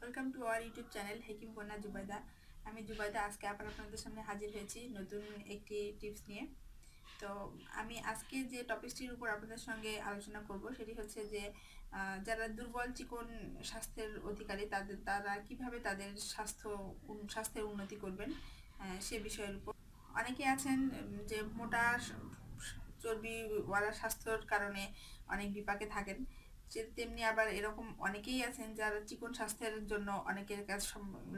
Welcome to our YouTube channel Hakim Kanya Jubaida আমি জুবাইদা, আজকে আবার আপনাদের সামনে হাজির হয়েছি নতুন একটি টিপস নিয়ে। তো আমি আজকে যে টপিকটির উপর আপনাদের সঙ্গে আলোচনা করব, সেটি হচ্ছে যে যারা দুর্বল চিকন স্বাস্থ্যের অধিকারী, তাদের, তারা কীভাবে তাদের স্বাস্থ্য স্বাস্থ্যের উন্নতি করবেন সে বিষয়ের উপর। অনেকে আছেন যে মোটা চর্বিওয়ালা স্বাস্থ্যর কারণে অনেক বিপাকে থাকেন। তেমনি আবার এরকম অনেকেই আছেন যারা চিকন স্বাস্থ্যের জন্য অনেকের কাছে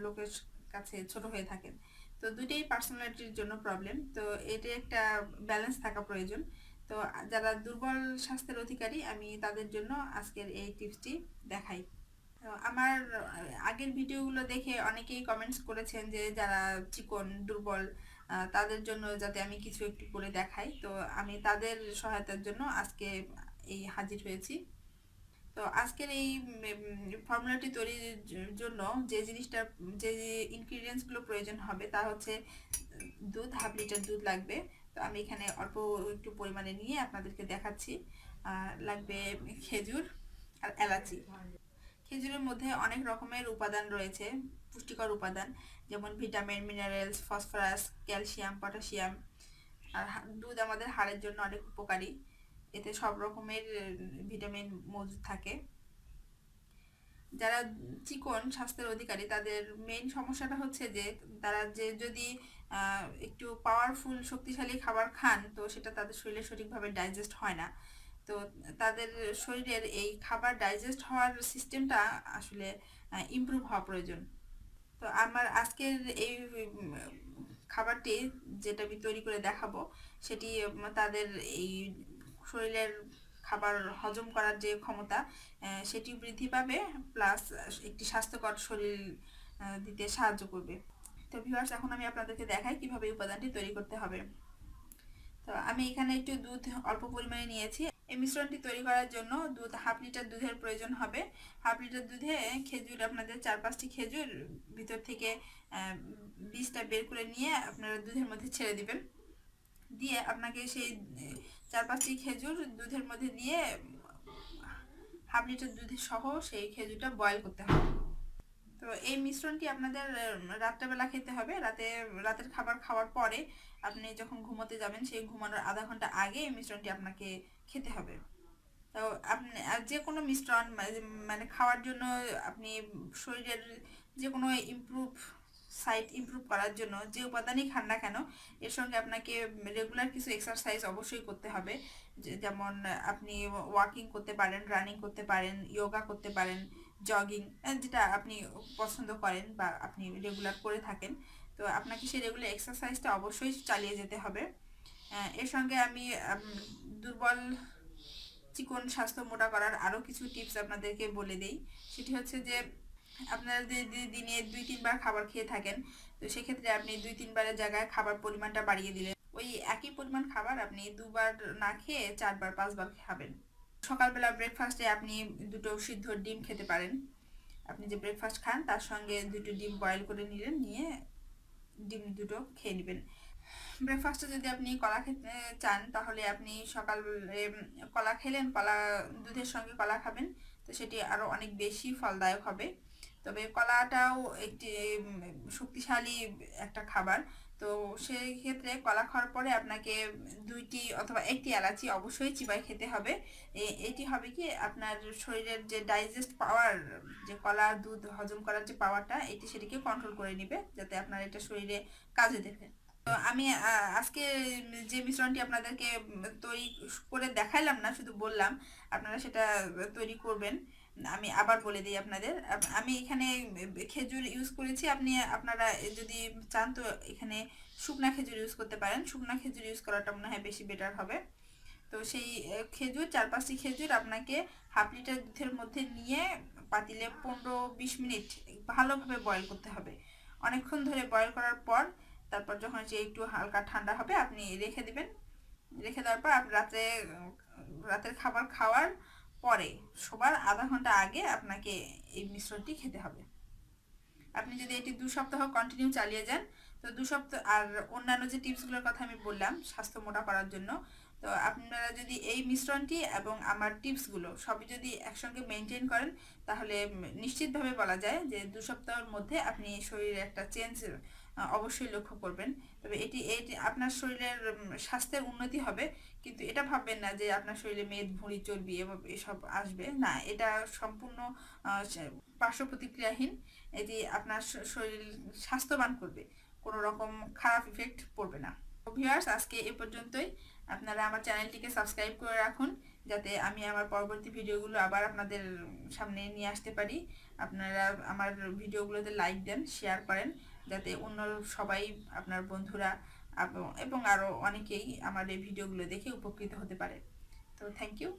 লোকের কাছে ছোট হয়ে থাকেন। তো দুটেই পার্সোনালিটির জন্য প্রবলেম তো এটা একটা ব্যালেন্স থাকা প্রয়োজন। তো যারা দুর্বল স্বাস্থ্যের অধিকারী, আমি তাদের জন্য আজকের এই টিপসটি দেখাই। আমার, আগের ভিডিওগুলো দেখে অনেকেই কমেন্টস করেছেন যে যারা চিকন, দুর্বল তাদের জন্য যাতে আমি কিছু একটু করে দেখাই। তো আমি তাদের সহায়তার জন্য আজকে এই হাজির হয়েছি। তো আজকের এই ফর্মুলাটি তৈরির জন্য যে জিনিসটা, যে ইনগ্রিডিয়েন্টসগুলো প্রয়োজন হবে তা হচ্ছে দুধ হাফ লিটার দুধ লাগবে। তো আমি এখানে অল্প একটু পরিমাণে নিয়ে আপনাদেরকে দেখাচ্ছি। লাগবে খেজুর আর এলাচি। খেজুরের মধ্যে অনেক রকমের উপাদান রয়েছে, পুষ্টিকর উপাদান, যেমন vitamin minerals phosphorus calcium potassium আর দুধ আমাদের হাড়ের জন্য অনেক উপকারী। এতে সব রকমের ভিটামিন মজুদ থাকে। যারা চিকন স্বাস্থ্যের অধিকারী, তাদের মেইন সমস্যাটা হচ্ছে যে, তারা যে যদি একটু পাওয়ারফুল শক্তিশালী খাবার খান, তো সেটা তাদের শরীরে সঠিকভাবে ডাইজেস্ট হয় না। তো তাদের শরীরের এই খাবার ডাইজেস্ট হওয়ার সিস্টেমটা আসলে ইমপ্রুভ হওয়া প্রয়োজন। তো আমার আজকের এই খাবারটি যেটা আমি তৈরি করে দেখাবো, সেটি তাদের এই শরীরের খাবার হজম করার যে ক্ষমতা সেটি বৃদ্ধি পাবে প্লাস একটি স্বাস্থ্যকর শরীর দিতে সাহায্য করবে। তো ভিউয়ার্স এখন আমি আপনাদেরকে দেখাই কীভাবে উপাদানটি তৈরি করতে হবে। তো আমি এখানে একটু দুধ অল্প পরিমাণে নিয়েছি। এই মিশ্রণটি তৈরি করার জন্য দুধ হাফ লিটার দুধের প্রয়োজন হবে। হাফ লিটার দুধে খেজুর, আপনাদের চার পাঁচটি খেজুর ভিতর থেকে বীজটা বের করে নিয়ে আপনারা দুধের মধ্যে ছেড়ে দিবেন। দিয়ে আপনাকে সেই চার পাঁচটি খেজুর দুধের মধ্যে দিয়ে হাফ লিটার দুধের সহ সেই খেজুরটা বয়েল করতে হবে। তো এই মিশ্রণটি আপনাদের রাত্রেবেলা খেতে হবে। রাতে, রাতের খাবার খাওয়ার পরে আপনি যখন ঘুমোতে যাবেন, সেই ঘুমানোর আধা ঘণ্টা আগে এই মিশ্রণটি আপনাকে খেতে হবে। তো আপনি যে কোনো মিশ্রণ, মানে- মানে খাওয়ার জন্য আপনি শরীরের যে কোনো ইমপ্রুভ সাইট ইমপ্রুভ করার জন্য যে উপাদানই খান না কেন, এর সঙ্গে আপনাকে রেগুলার কিছু এক্সারসাইজ অবশ্যই করতে হবে। যেমন আপনি ওয়াকিং করতে পারেন রানিং করতে পারেন যোগা করতে পারেন জগিং যেটা আপনি পছন্দ করেন বা আপনি রেগুলার করে থাকেন। তো আপনাকে সেই রেগুলার এক্সারসাইজটা অবশ্যই চালিয়ে যেতে হবে। এর সঙ্গে আমি দুর্বল চিকন স্বাস্থ্য মোটা করার আরও কিছু টিপস আপনাদেরকে বলে দিই। সেটি হচ্ছে যে আপনারা যদি দিনে দুই তিনবার খাবার খেয়ে থাকেন, তো সেক্ষেত্রে আপনি দুই তিনবারের জায়গায় খাবার পরিমাণটা বাড়িয়ে দিলেন। ওই একই পরিমাণ খাবার আপনি দুবার না খেয়ে চারবার, পাঁচবার খাবেন। সকালবেলা ব্রেকফাস্টে আপনি দুটো সিদ্ধ ডিম খেতে পারেন। আপনি যে ব্রেকফাস্ট খান, তার সঙ্গে দুটো ডিম বয়েল করে নিলেন, নিয়ে ডিম দুটো খেয়ে নেবেন। ব্রেকফাস্টে যদি আপনি কলা খেতে চান, তাহলে আপনি সকাল কলা খেলেন, কলা, দুধের সঙ্গে কলা খাবেন, তো সেটি আরও অনেক বেশি ফলদায়ক হবে। তবে কলাটাও একটি শক্তিশালী একটা খাবার। তো সেই ক্ষেত্রে কলা খাওয়ার পরে আপনাকে দুইটি অথবা একটি এলাচি অবশ্যই চিবাই খেতে হবে। এটি হবে কি, আপনার শরীরের যে ডাইজেস্ট পাওয়ার যে কলা, দুধ হজম করার যে পাওয়ারটা এটি সেটিকে কন্ট্রোল করে নেবে, যাতে আপনার এটা শরীরে কাজে দেবে। তো আমি আজকে যে মিশ্রণটি আপনাদেরকে তৈরি করে দেখাইলাম না, শুধু বললাম, আপনারা সেটা তৈরি করবেন। আমি আবার বলে দিই আপনাদের। আমি এখানে খেজুর ইউজ করেছি। আপনি, আপনারা যদি চান তো এখানে শুকনা খেজুর ইউজ করতে পারেন। শুকনা খেজুর ইউজ করাটা মনে হয় বেশি বেটার হবে। তো সেই খেজুর চার পাঁচটি খেজুর আপনাকে হাফ লিটার দুধের মধ্যে নিয়ে পাতিলে পনেরো বিশ মিনিট ভালোভাবে বয়েল করতে হবে। অনেকক্ষণ ধরে বয়েল করার পর, তারপর যখন সে একটু হালকা ঠান্ডা হবে, আপনি রেখে দিবেন। রেখে দেওয়ার পর রাতে, রাতের খাবার খাওয়ার পরে শোবার আধা ঘণ্টা আগে আপনাকে এই মিশ্রণটি খেতে হবে। আপনি যদি এটি দু সপ্তাহ কন্টিনিউ চালিয়ে যান, তো দু সপ্তাহ, আর অন্যান্য যে টিপসগুলোর কথা আমি বললাম, স্বাস্থ্য মোটা করার জন্য, তো আপনারা যদি এই মিশ্রণটি এবং আমার টিপসগুলো সবই যদি একসঙ্গে মেনটেন করেন, তাহলে নিশ্চিতভাবে বলা যায় যে দু সপ্তাহের মধ্যে আপনি শরীরে একটা চেঞ্জ অবশ্যই লক্ষ্য করবেন। তবে এটি এটি আপনার শরীরের স্বাস্থ্যের উন্নতি হবে, কিন্তু এটা ভাববেন না যে আপনার শরীরে মেদ, ভুঁড়ি, চর্বি এসব আসবে। না, এটা সম্পূর্ণ পার্শ্ব প্রতিক্রিয়াহীন এটি আপনার শরীর স্বাস্থ্যবান করবে। কোনো রকম খারাপ ইফেক্ট পড়বে না। ভিউয়ার্স আজকে এ পর্যন্তই। আপনারা আমার চ্যানেলটিকে সাবস্ক্রাইব করে রাখুন, যাতে আমি আমার পরবর্তী ভিডিওগুলো আবার আপনাদের সামনে নিয়ে আসতে পারি। আপনারা আমার ভিডিওগুলোতে লাইক দেন শেয়ার করেন। যাতে অন্য সবাই আপনার বন্ধুরা এবং আরও অনেকেই আমার এই ভিডিওগুলো দেখে উপকৃত হতে পারে। তো থ্যাংক ইউ